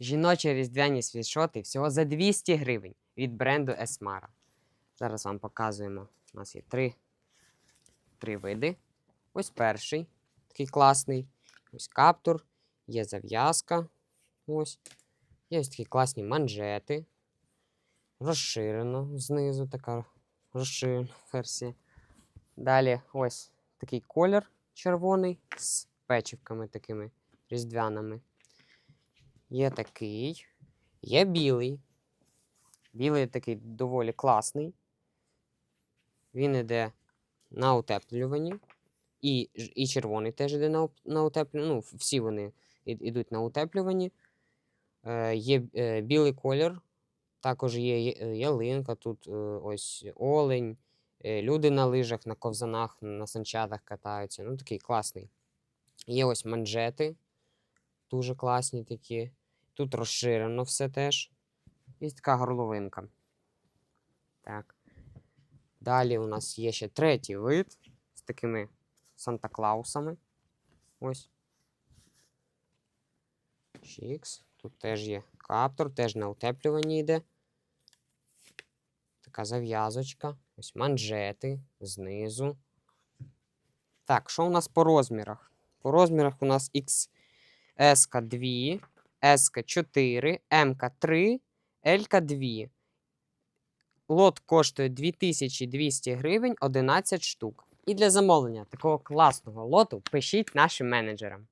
Жіночі різдвяні світшоти всього за 200 гривень від бренду Esmara. Зараз вам показуємо. У нас є три, три види. Ось перший, такий класний. Ось каптур, є зав'язка. Ось. Є ось такі класні манжети. Розширено знизу така розширена версія. Далі ось такий колір червоний з печивками такими різдвяними. Є такий, є білий. Білий такий доволі класний. Він іде на утеплюванні. І, і червоний теж іде на, на утеплюванні. Ну, всі вони йдуть на утеплюванні. Е, є е, білий колір, також є е, ялинка, тут е, ось олень, е, люди на лижах, на ковзанах, на санчатах катаються. Ну, такий класний. Є ось манжети, дуже класні такі. Тут розширено все теж. Є така горловинка. Так. Далі у нас є ще третій вид з такими Санта-Клаусами. Ось. Шікс. Тут теж є каптор, теж на утеплюванні йде. Така зав'язочка. Ось манжети знизу. Так, що у нас по розмірах? По розмірах у нас XS2. СК 4, МК 3, ЛК 2. Лот коштує 2200 гривень 11 штук. І для замовлення такого класного лоту пишіть нашим менеджерам.